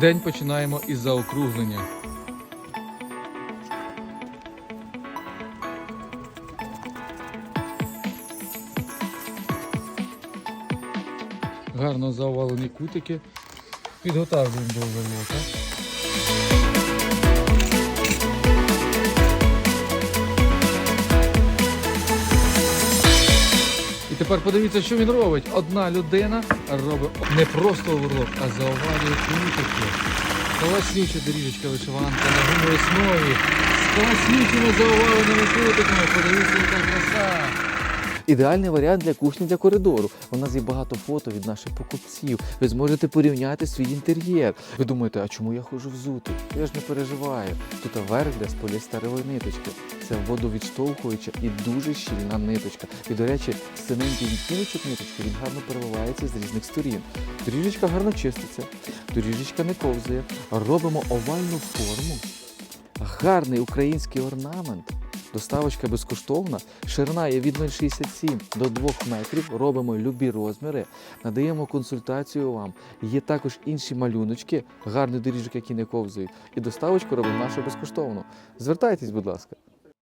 День починаємо із заокруглення. Гарно заувалені кутики. Підготовлюємо до вильота. Тепер подивіться, що він робить. Одна людина робить не просто урок, а заовалює кутики. Класнюча доріжечка вишиванка на гумовій основі. З класнючими зауваленими кутиками. Подивіться, яка краса. Ідеальний варіант для кухні для коридору. У нас є багато фото від наших покупців. Ви зможете порівняти свій інтер'єр. Ви думаєте, а чому я ходжу взутий? Я ж не переживаю. Тут верх для з ниточки. Це водовідштовхуюча і дуже щільна ниточка. І, до речі, синенький відтіночок ниточки він гарно переливається з різних сторін. Доріжечка гарно чиститься, доріжечка не ковзає. Робимо овальну форму. Гарний український орнамент. Доставочка безкоштовна. Ширина є від 0,67 до 2 метрів. Робимо любі розміри, надаємо консультацію вам. Є також інші малюночки, гарні доріжки, які не ковзають. І доставочку робимо нашу безкоштовно. Звертайтесь, будь ласка.